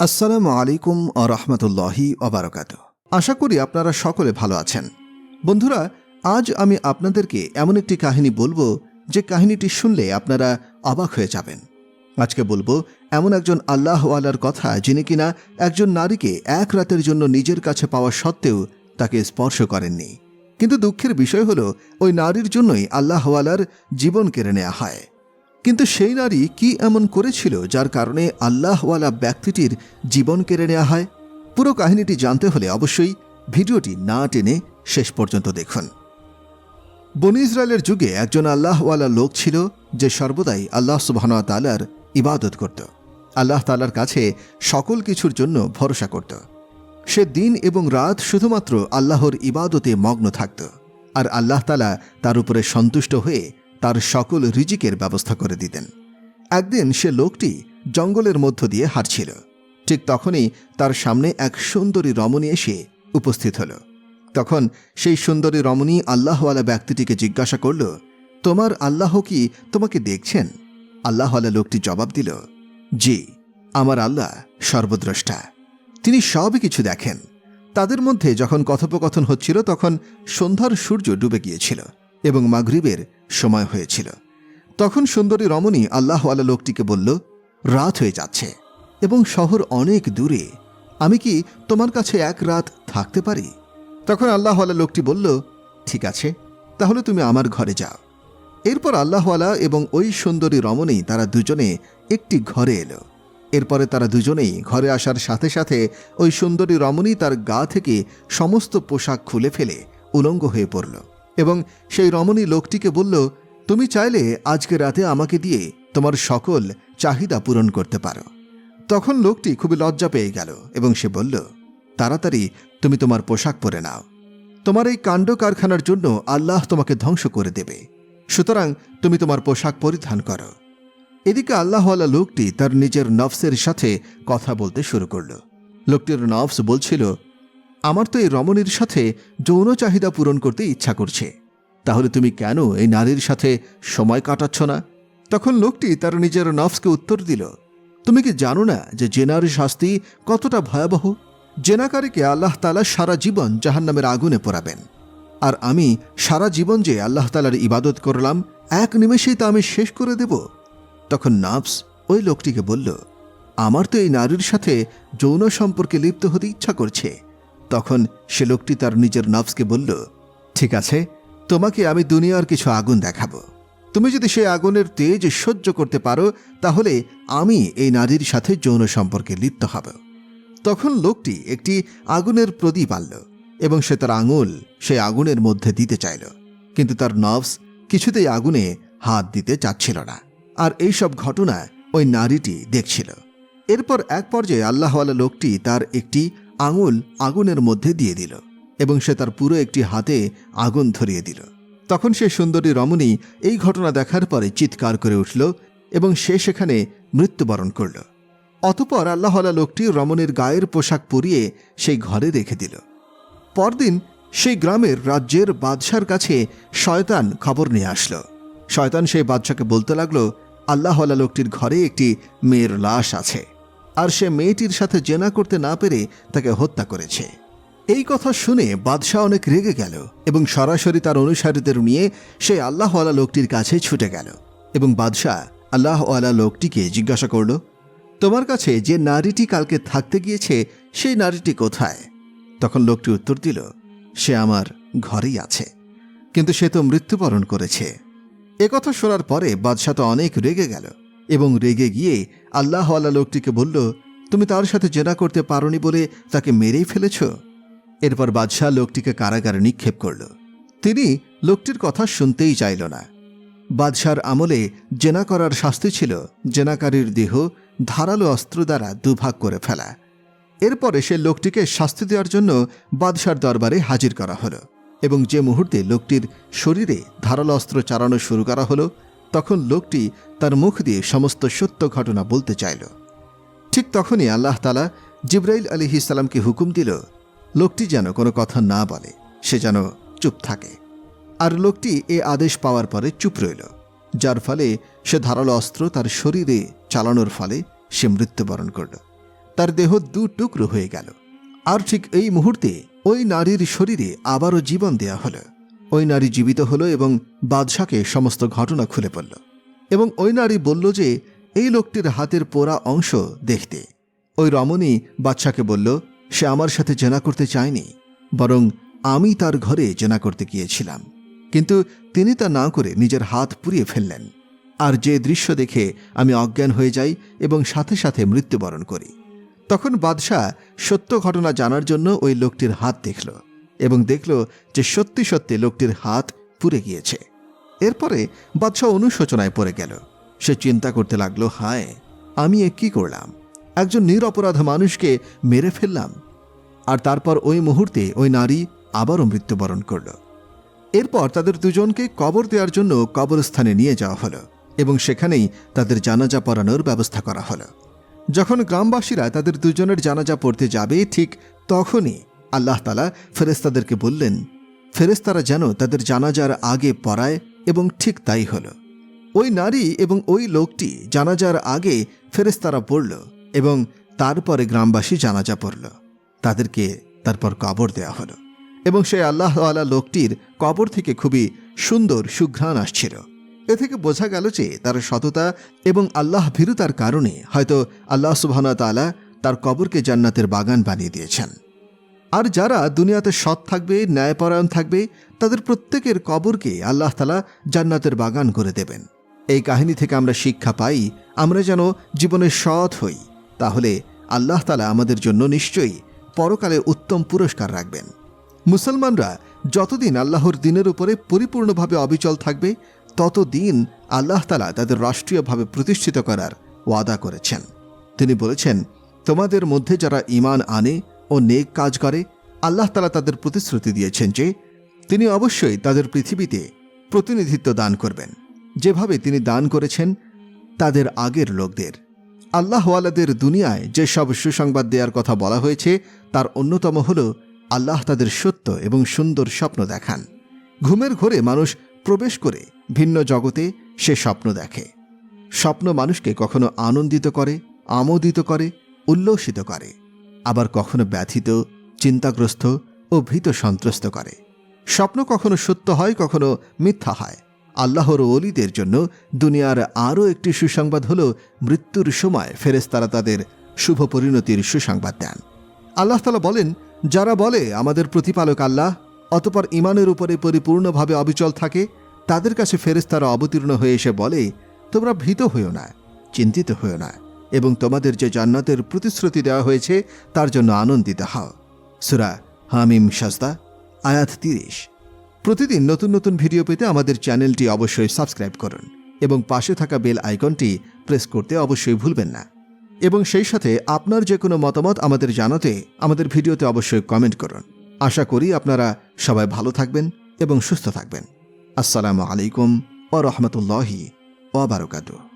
আসসালামু আলাইকুম ও রহমতুল্লাহি অবরাকাত আশা করি আপনারা সকলে ভালো আছেন। বন্ধুরা, আজ আমি আপনাদেরকে এমন একটি কাহিনী বলব যে কাহিনীটি শুনলে আপনারা অবাক হয়ে যাবেন। আজকে বলব, এমন একজন আল্লাহওয়ালার কথা যিনি কিনা একজন নারীকে এক রাতের জন্য নিজের কাছে পাওয়া সত্ত্বেও তাকে স্পর্শ করেননি। কিন্তু দুঃখের বিষয় হলো, ওই নারীর জন্যই আল্লাহওয়ালার জীবন কেড়ে নেওয়া হয়। কিন্তু সেই নারী কি এমন করেছিল যার কারণে আল্লাহওয়ালা ব্যক্তিটির জীবন কেড়ে নেওয়া হয়? পুরো কাহিনীটি জানতে হলে অবশ্যই ভিডিওটি না টেনে শেষ পর্যন্ত দেখুন। বনি ইসরায়েলের যুগে একজন আল্লাহওয়ালা লোক ছিল যে সর্বদাই আল্লাহ সুবাহনা তালার ইবাদত করত। আল্লাহ তালার কাছে সকল কিছুর জন্য ভরসা করত। সে দিন এবং রাত শুধুমাত্র আল্লাহর ইবাদতে মগ্ন থাকত। আর আল্লাহ তালা তার উপরে সন্তুষ্ট হয়ে তার সকল রিজিকের ব্যবস্থা করে দিতেন। একদিন সে লোকটি জঙ্গলের মধ্য দিয়ে হাঁটছিল। ঠিক তখনই তার সামনে এক সুন্দরী রমণী এসে উপস্থিত হল। তখন সেই সুন্দরী রমণী আল্লাহওয়ালা ব্যক্তিটিকে জিজ্ঞাসা করল, তোমার আল্লাহ কি তোমাকে দেখছেন? আল্লাহওয়ালা লোকটি জবাব দিল, জি, আমার আল্লাহ সর্বদ্রষ্টা। তিনি সবই কিছু দেখেন। তাদের মধ্যে যখন কথোপকথন হচ্ছিল তখন সন্ধ্যার সূর্য ডুবে গিয়েছিল। এবং মাগরিবের সময় হয়েছিল। তখন সুন্দরী রমণী আল্লাহওয়ালা লোকটিকে বলল, রাত হয়ে যাচ্ছে এবং শহর অনেক দূরে। আমি কি তোমার কাছে এক রাত থাকতে পারি? তখন আল্লাহওয়ালা লোকটি বলল, ঠিক আছে, তাহলে তুমি আমার ঘরে যাও। এরপর আল্লাহওয়ালা এবং ওই সুন্দরী রমণী তারা দুজনে একটি ঘরে এলো। এরপরে তারা দুজনেই ঘরে আসার সাথে সাথে ওই সুন্দরী রমণী তার গা থেকে সমস্ত পোশাক খুলে ফেলে উলঙ্গ হয়ে পড়ল। এবং সেই রমণী লোকটিকে বলল, তুমি চাইলে আজকে রাতে আমাকে দিয়ে তোমার সকল চাহিদা পূরণ করতে পারো। তখন লোকটি খুবই লজ্জা পেয়ে গেল এবং সে বলল, তাড়াতাড়ি তুমি তোমার পোশাক পরে নাও। তোমার এই কাণ্ড কারখানার জন্য আল্লাহ তোমাকে ধ্বংস করে দেবে। সুতরাং তুমি তোমার পোশাক পরিধান করো। এদিকে আল্লাহওয়ালা লোকটি তার নিজের নফসের সাথে কথা বলতে শুরু করল। লোকটির নফস বলছিল আমার তো এই রমণীর সাথে যৌন চাহিদা পূরণ করতে ইচ্ছা করছে। তাহলে তুমি কেন এই নারীর সাথে সময় কাটাচ্ছ না? তখন লোকটি তার নিজের নফসকে উত্তর দিল, তুমি কি জানো না যে জেনার শাস্তি কতটা ভয়াবহ? জেনাকারীকে আল্লাহ তালা সারা জীবন জাহান্নামের আগুনে পোড়াবেন। আর আমি সারা জীবন যে আল্লাহ তালার ইবাদত করলাম, এক নিমেষেই তা আমি শেষ করে দেব? তখন নাফস ওই লোকটিকে বলল, আমার তো এই নারীর সাথে যৌন সম্পর্কে লিপ্ত হতে ইচ্ছা করছে। তখন সে লোকটি তার নিজের নফসকে বলল, ঠিক আছে, তোমাকে আমি দুনিয়ার কিছু আগুন দেখাবো। তুমি যদি সেই আগুনের তেজ সহ্য করতে পারো, তাহলে আমি এই নারীর সাথে যৌন সম্পর্কে লিপ্ত হব। তখন লোকটি একটি আগুনের প্রদীপ আনল এবং সে তার আঙুল সেই আগুনের মধ্যে দিতে চাইল। কিন্তু তার নফস কিছুতেই আগুনে হাত দিতে চাচ্ছিল না। আর এইসব ঘটনা ওই নারীটি দেখছিল। এরপর এক পর্যায়ে আল্লাহওয়ালা লোকটি তার একটি আঙুল আগুনের মধ্যে দিয়ে দিল এবং সে তার পুরো একটি হাতে আগুন ধরিয়ে দিল। তখন সে সুন্দরী রমণী এই ঘটনা দেখার পরে চিৎকার করে উঠল এবং সে সেখানে মৃত্যুবরণ করল। অতপর আল্লাহওয়ালা লোকটি রমণীর গায়ের পোশাক পরিয়ে সেই ঘরে রেখে দিল। পরদিন সেই গ্রামের রাজ্যের বাদশার কাছে শয়তান খবর নিয়ে আসলো। শয়তান সেই বাদশাকে বলতে লাগল আল্লাহওয়ালা লোকটির ঘরে একটি মেয়ের লাশ আছে। আর সে মেয়েটির সাথে জেনা করতে না পেরে তাকে হত্যা করেছে। এই কথা শুনে বাদশাহ অনেক রেগে গেল এবং সরাসরি তার অনুসারীদের নিয়ে সে আল্লাহওয়ালা লোকটির কাছে ছুটে গেল এবং বাদশাহ আল্লাহওয়ালা লোকটিকে জিজ্ঞাসা করল, তোমার কাছে যে নারীটি কালকে থাকতে গিয়েছে, সেই নারীটি কোথায়? তখন লোকটি উত্তর দিল, সে আমার ঘরেই আছে, কিন্তু সে তো মৃত্যুবরণ করেছে। একথা শোনার পরে বাদশাহ তো অনেক রেগে গেল এবং রেগে গিয়ে আল্লাহওয়ালা লোকটিকে বলল, তুমি তার সাথে জেনা করতে পারোনি বলে তাকে মেরেই ফেলেছ? এরপর বাদশাহ লোকটিকে কারাগারে নিক্ষেপ করল। তিনি লোকটির কথা শুনতেই চাইল না। বাদশার আমলে জেনা করার শাস্তি ছিল, জেনাকারীর দেহ ধারালো অস্ত্র দ্বারা দুভাগ করে ফেলা। এরপরে সে লোকটিকে শাস্তি দেওয়ার জন্য বাদশার দরবারে হাজির করা হলো এবং যে মুহূর্তে লোকটির শরীরে ধারালো অস্ত্র চালানো শুরু করা হলো তখন লোকটি তার মুখ দিয়ে সমস্ত সত্য ঘটনা বলতে চাইল। ঠিক তখনই আল্লাহ তালা জিব্রাইল আলী ইসালামকে হুকুম দিল, লোকটি যেন কোনো কথা না বলে, সে যেন চুপ থাকে। আর লোকটি এ আদেশ পাওয়ার পরে চুপ রইল, যার ফলে সে ধারালো অস্ত্র তার শরীরে চালানোর ফলে সে মৃত্যুবরণ করল। তার দেহ দু টুকরো হয়ে গেল। আর ঠিক এই মুহূর্তে ওই নারীর শরীরে আবারও জীবন দেয়া হলো। ওই নারী জীবিত হলো এবং বাদশাকে সমস্ত ঘটনা খুলে পড়ল। এবং ওই নারী বলল যে, এই লোকটির হাতের পোড়া অংশ দেখতে। ওই রমণী বাদশাকে বলল, সে আমার সাথে জেনা করতে চায়নি, বরং আমি তার ঘরে জেনা করতে গিয়েছিলাম। কিন্তু তিনি তা না করে নিজের হাত পুড়িয়ে ফেললেন। আর যে দৃশ্য দেখে আমি অজ্ঞান হয়ে যাই এবং সাথে সাথে মৃত্যুবরণ করি। তখন বাদশাহ সত্য ঘটনা জানার জন্য ওই লোকটির হাত দেখল। এবং দেখল যে সত্যি সত্যি লোকটির হাত পুড়ে গিয়েছে। এরপরে বাদশাহ অনুশোচনায় পড়ে গেল। সে চিন্তা করতে লাগল, হায়, আমি এ কি করলাম? একজন নিরপরাধ মানুষকে মেরে ফেললাম। আর তারপর ওই মুহূর্তে ওই নারী আবারও মৃত্যুবরণ করল। এরপর তাদের দুজনকে কবর দেওয়ার জন্য কবরস্থানে নিয়ে যাওয়া হলো এবং সেখানেই তাদের জানাজা পড়ানোর ব্যবস্থা করা হলো। যখন গ্রামবাসীরা তাদের দুজনের জানাজা পড়তে যাবে ঠিক তখনই আল্লাহ তালা ফেরেস্তাদেরকে বললেন ফেরেস্তারা যেন তাদের জানাজার আগে পড়ায় এবং ঠিক তাই হল। ওই নারী এবং ওই লোকটি জানাজার আগে ফেরেস্তারা পড়ল এবং তারপরে গ্রামবাসী জানাজা পড়ল। তাদেরকে তারপর কবর দেওয়া হলো এবং সেই আল্লাহ আলা লোকটির কবর থেকে খুবই সুন্দর সুঘ্রাণ আসছিল। এ থেকে বোঝা গেল যে তার সততা এবং আল্লাহ ভীরুতার কারণে হয়তো আল্লাহ সুবহানা তালা তার কবরকে জান্নাতের বাগান বানিয়ে দিয়েছেন। আর যারা দুনিয়াতে সৎ থাকবে, ন্যায়পরায়ণ থাকবে, তাদের প্রত্যেকের কবরকে আল্লাহ তালা জান্নাতের বাগান করে দেবেন। এই কাহিনী থেকে আমরা শিক্ষা পাই, আমরা যেন জীবনে সৎ হই। তাহলে আল্লাহ তালা আমাদের জন্য নিশ্চয়ই পরকালে উত্তম পুরস্কার রাখবেন। মুসলমানরা যতদিন আল্লাহর দিনের উপরে পরিপূর্ণভাবে অবিচল থাকবে, ততদিন আল্লাহ তালা তাদের রাষ্ট্রীয়ভাবে প্রতিষ্ঠিত করার ওয়াদা করেছেন। তিনি বলেছেন, তোমাদের মধ্যে যারা ইমান আনে ও নেক কাজ করে, আল্লাহ তালা তাদের প্রতিশ্রুতি দিয়েছেন যে, তিনি অবশ্যই তাদের পৃথিবীতে প্রতিনিধিত্ব দান করবেন। যেভাবে তিনি দান করেছেন, তাদের আগের লোকদের। আল্লাহওয়ালাদের দুনিয়ায় যেসব সুসংবাদ দেওয়ার কথা বলা হয়েছে, তার অন্যতম হল, আল্লাহ তাদের সত্য এবং সুন্দর স্বপ্ন দেখান। ঘুমের ঘরে মানুষ প্রবেশ করে ভিন্ন জগতে সে স্বপ্ন দেখে। স্বপ্ন মানুষকে কখনো আনন্দিত করে, আমোদিত করে, উল্লসিত করে। আবার কখনো ব্যথিত, চিন্তাগ্রস্ত ও ভীত সন্ত্রস্ত করে। স্বপ্ন কখনো সত্য হয়, কখনো মিথ্যা হয়। আল্লাহর অলিদের জন্য দুনিয়ার আরও একটি সুসংবাদ হল, মৃত্যুর সময় ফেরেস্তারা তাদের শুভ পরিণতির সুসংবাদ দেন। আল্লাহ তালা বলেন, যারা বলে, আমাদের প্রতিপালক আল্লাহ অতপর ইমানের উপরে পরিপূর্ণভাবে অবিচল থাকে, তাদের কাছে ফেরেস্তারা অবতীর্ণ হয়ে এসে বলে, তোমরা ভীত হইও না, চিন্তিত হইও না। এবং তোমাদের যে জান্নাতের প্রতিশ্রুতি দেওয়া হয়েছে, তার জন্য আনন্দিত হও। সুরা হামিম সাজদা, আয়াত তিরিশ। প্রতিদিন নতুন নতুন ভিডিও পেতে আমাদের চ্যানেলটি অবশ্যই সাবস্ক্রাইব করুন এবং পাশে থাকা বেল আইকনটি প্রেস করতে অবশ্যই ভুলবেন না। এবং সেই সাথে আপনার যে কোনো মতামত আমাদের জানাতে আমাদের ভিডিওতে অবশ্যই কমেন্ট করুন। আশা করি আপনারা সবাই ভালো থাকবেন এবং সুস্থ থাকবেন। আসসালামু আলাইকুম ও রহমতুল্লাহি ওবরাকাতুহ